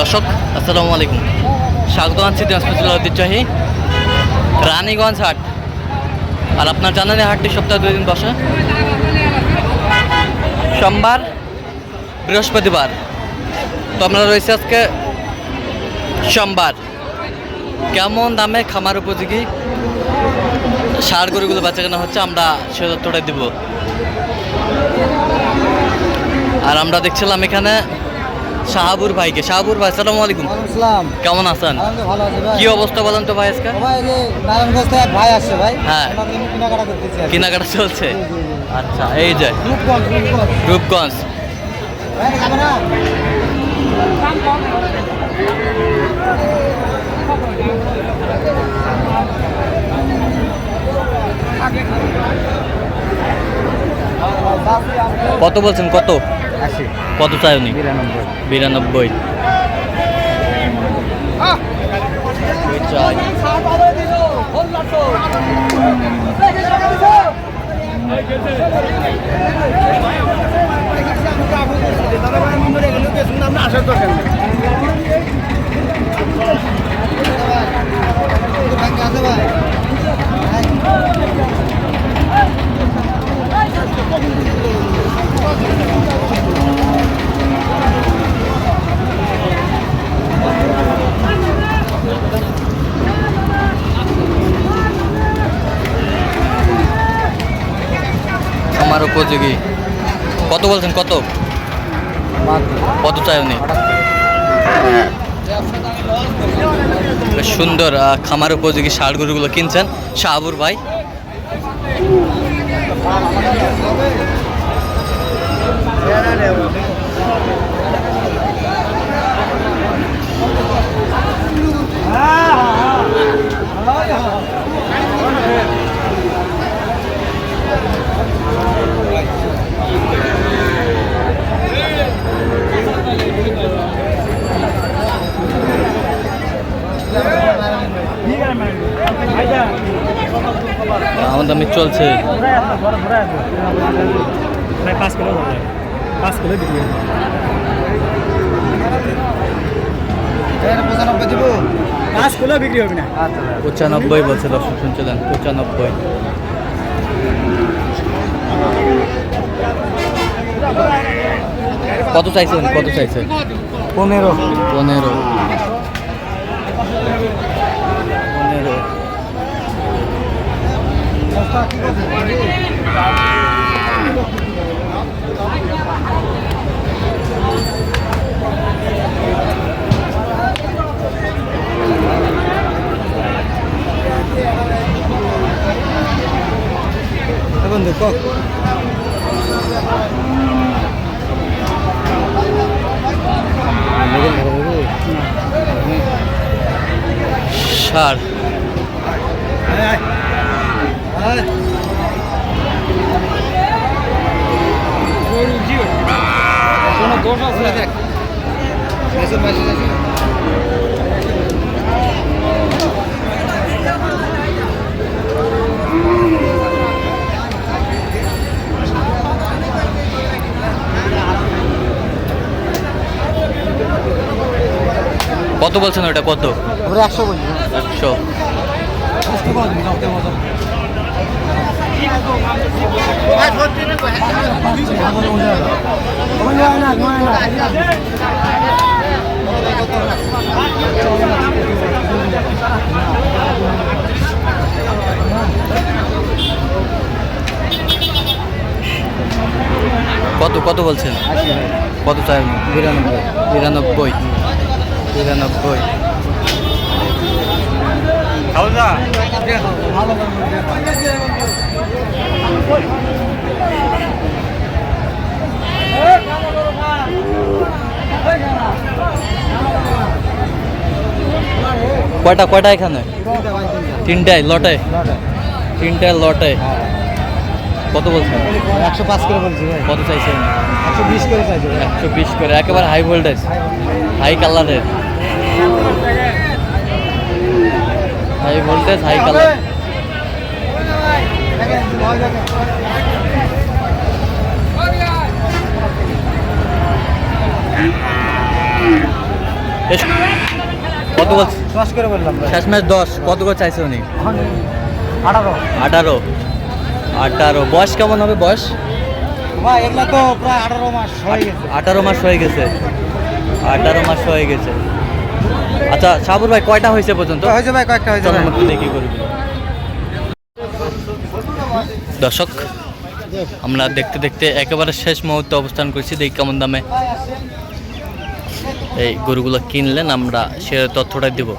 দর্শক, আসসালামু আলাইকুম। স্বাগত আনছি দিনাজপুর ঐতিহ্যবাহী রানীগঞ্জ হাট। আর আপনার জানেন এই হাটটি সপ্তাহে দুই দিন বসে। সোমবার, বৃহস্পতিবার। তো আপনারা রয়েছে আজকে সোমবার। কেমন দামে খামার উপযোগী সার গরুগুলো বেচা কেনা হচ্ছে আমরা সে তথ্যটা দিব। আর আমরা দেখছিলাম এখানে শাহাবুর ভাইকে। শাহাবুর ভাই সালামু আলাইকুম। আসসালাম। কেমন আছেন? কি অবস্থা বলেন তো ভাই আজকে? ভাই আসছে ভাই। হ্যাঁ। কেনাকাটা চলছে। আচ্ছা এই যে। রূপগঞ্জ? কত বলছেন? কত? কত চাই উনি? বিরানব্বই। বিরানব্বই। চাই আছে ভাই আমার উপযোগী কত বলছেন, কত? কত চাই উনি? সুন্দর খামার উপযোগী ষাড় গরুগুলো কিনছেন। শাহাবুর ভাই। আমার প্রায় পাঁচ কিলো পাঁচ কিলো বিক্রি হবে পঁচানব্বই দিব পাঁচ কিলো বিক্রি হবে না। পঁচানব্বই বলছে দর্শক শুনছিলেন? পঁচানব্বই। কত চাইছেন? কত চাইছে পনেরো পনেরো। পনেরো। বন্ধু কক ষাট কোনো দোষ আছে? দেখ। কত বলছেন ওটা কত? একশো বলছি। একশো। কত কত বলছেন? কত চাই? আপনি? বিরানব্বই। বিরানব্বই। বিরানব্বই কয়টা কয়টা এখানে? তিনটায় লটে তিনটায় লটে কত বলছেন? একশো পাঁচ করে বলছি ভাই। কত চাইছেন? একশো বিশ করে চাইছি একশো বিশ করে একেবারে হাই ভোল্টেজ হাই কালারের হাই ভোল্টেজ হাই কালার কত গোল? দশ করে বললাম শেষ ম্যাচ দশ। কত গোল চাইছে উনি? আঠারো। আঠারো। আঠারো। বয়স কেমন হবে? বয়স? এগুলা তো প্রায় আঠারো মাস হয়ে গেছে। আঠারো মাস হয়ে গেছে। আঠারো মাস হয়ে গেছে। আচ্ছা সাবুর ভাই কয়টা হয়েছে পর্যন্ত? হয়েছে ভাই কয়েকটা হয়েছে দেখি করি দর্শক, আমরা দেখতে দেখতে একেবারে শেষ মুহূর্তে অবস্থান করছি। দেখি কেমন দামে এই গরুগুলো কিনলেন, আমরা সে তথ্যটা দিব।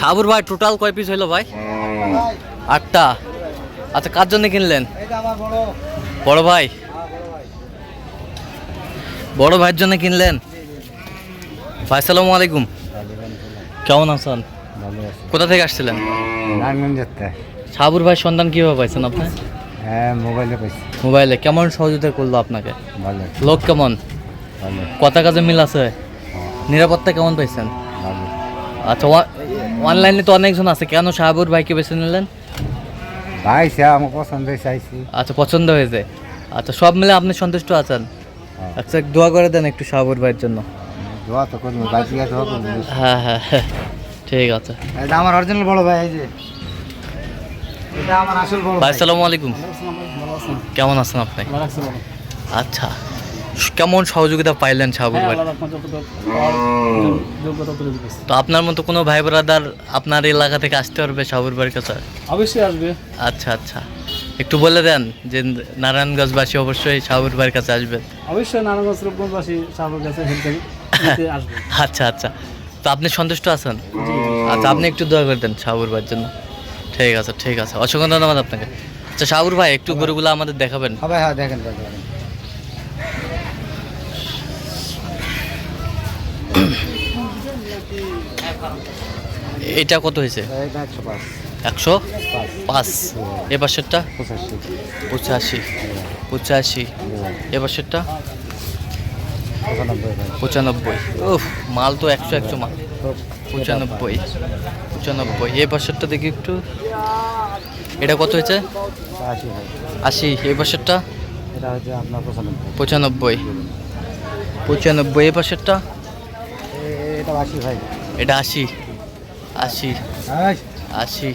সাবুর ভাই টোটাল কয় পিস হইল ভাই? আটটা। আচ্ছা কার জন্য কিনলেন? বড় ভাই। বড় ভাইয়ের জন্য কিনলেন? ভাই সালামু আলাইকুম। কেমন আছেন? কোথা থেকে আসছিলেন? সাবুর ভাই সন্ধান কীভাবে পাইছেন আপনি? হ্যাঁ মোবাইলে পাইছি। মোবাইলে কেমন সহযোগিতা করল আপনাকে? ভালো। লোক কেমন? ভালো। কথা কাজে মিল আছে? নিরাপত্তা কেমন পাইছেন? ভালো। আচ্ছা অনলাইনে তো অনেকজন আছে। কেন সাহাবুর ভাইকে বেছে নিলেন? পাইছে আমার পছন্দ আইছি। আচ্ছা পছন্দ হয়েছে। আচ্ছা সব মিলে আপনি সন্তুষ্ট আছেন? আচ্ছা দোয়া করে দেন একটু সাহাবুর ভাইয়ের জন্য। দোয়া তো করব বাইক দোয়া করব। হ্যাঁ হ্যাঁ হ্যাঁ। ঠিক আছে। আমার অরিজিনাল বড় ভাই এই যে এটা আমার আসল বড় ভাই সালামু আলাইকুম। কেমন আছেন আপনি? আচ্ছা কেমন সহযোগিতা পাইলেন সাহাবুর ভাই? তো আপনার মতো কোনো ভাই ব্রাদার আপনার এলাকা থেকে আসতে পারবে সাহাবুর ভাইয়ের কাছে? অবশ্যই আসবে। আচ্ছা আচ্ছা। একটু বলে দেন যে নারায়ণগঞ্জবাসী অবশ্যই সাহাবুর ভাইয়ের কাছে আসবেন। অবশ্যই নারায়ণগঞ্জ রূপগঞ্জবাসী সাহেবের কাছে আচ্ছা আচ্ছা। তো আপনি সন্তুষ্ট আছেন? আচ্ছা আপনি একটু দোয়া করে দেন শাহুর ভাইয়ের জন্য। ঠিক আছে ঠিক আছে। অসংখ্য ধন্যবাদ আপনাকে। আচ্ছা শাহুর ভাই একটু গরুগুলো আমাদের দেখাবেন। হ্যাঁ দেখেন এটা কত হয়েছে? একশো পাঁচ। পাঁচ। এ পাশেরটা? পঁচাশি। পঁচাশি। পঁচাশি। এ পাশেরটা? পঁচানব্বই। পঁচানব্বই। উফ মাল তো একশো একশো মাল। তো পঁচানব্বই। এ পাশেরটা দেখি একটু। এটা কত হয়েছে? আশি। এই আপনার পঁচানব্বই। পঁচানব্বই। পঁচানব্বই পাশেরটা এ- এটা আশি। আশি। আশি।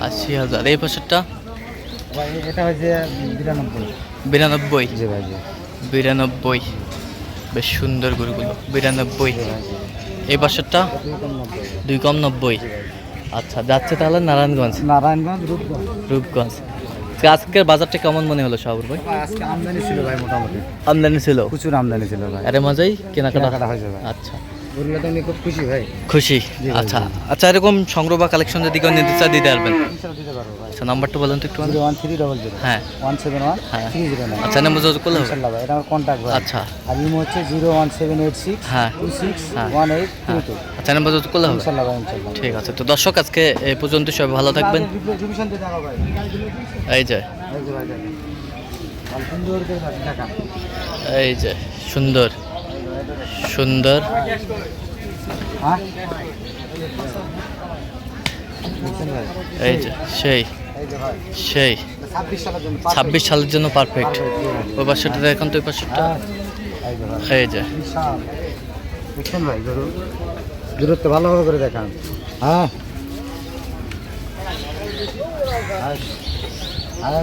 আশি হাজার। এই পাশেরটা বিরানব্বই। বিরানব্বই। বেশ সুন্দর গরুগুলো। বিরানব্বই। এই পাশেরটা? দুই কম নব্বই। আচ্ছা যাচ্ছে তাহলে নারায়ণগঞ্জ? নারায়ণগঞ্জ রূপগঞ্জ। রূপগঞ্জ। আজকের বাজারটা কেমন মনে হলো সাবর ভাই? ভাই, আজকে আমদানি ছিল ভাই মোটামুটি। আমদানি ছিল? প্রচুর আমদানি ছিল ভাই। আরে মজাই কেনাকাটা। হয়ে যাবে আচ্ছা। গরুগুলো তো খুব খুশি ভাই। খুশি? আচ্ছা। আচ্ছা এরকম সংগ্রহ বা কালেকশন যদি কেউ নিতে চায় দিতে পারবেন। আচ্ছা নাম্বারটা বলেন তো একটু ওয়ান থ্রি ডবল জিরো হ্যাঁ। ওয়ান সেভেন ওয়ান হ্যাঁ। থ্রি জিরো নাইন আচ্ছা নাম্বার যোগাযোগ করলে হবে? এটা আমার কন্ট্যাক্ট ভাই। আচ্ছা। আর ইমো হচ্ছে zero one seven eight six হ্যাঁ। Two six. One eight two আচ্ছা নাম্বার যোগাযোগ করলে হবে? ইনশাল্লাহ ভাই ইনশাল্লাহ ঠিক আছে। তো দর্শক আজকে এই পর্যন্ত সবাই ভালো থাকবেন। দিয়ে ভাই। এই যে। এই যে সুন্দর। সুন্দর। এই যে, সেই সেই। ছাব্বিশ সালের জন্য পারফেক্ট ওই পাশেরটা দেখুন তো ওই হ্যাঁ এই যে। দূরত্ব ভালোভাবে করে দেখান। হ্যাঁ। ভাই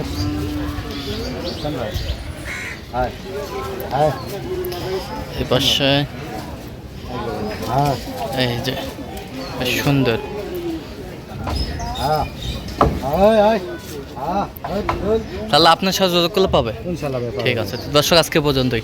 এই পাশে। এই যে সুন্দর। তাহলে আপনার সাথে যোগাযোগ করলে পাবে। ঠিক আছে। দর্শক আজকে পর্যন্তই।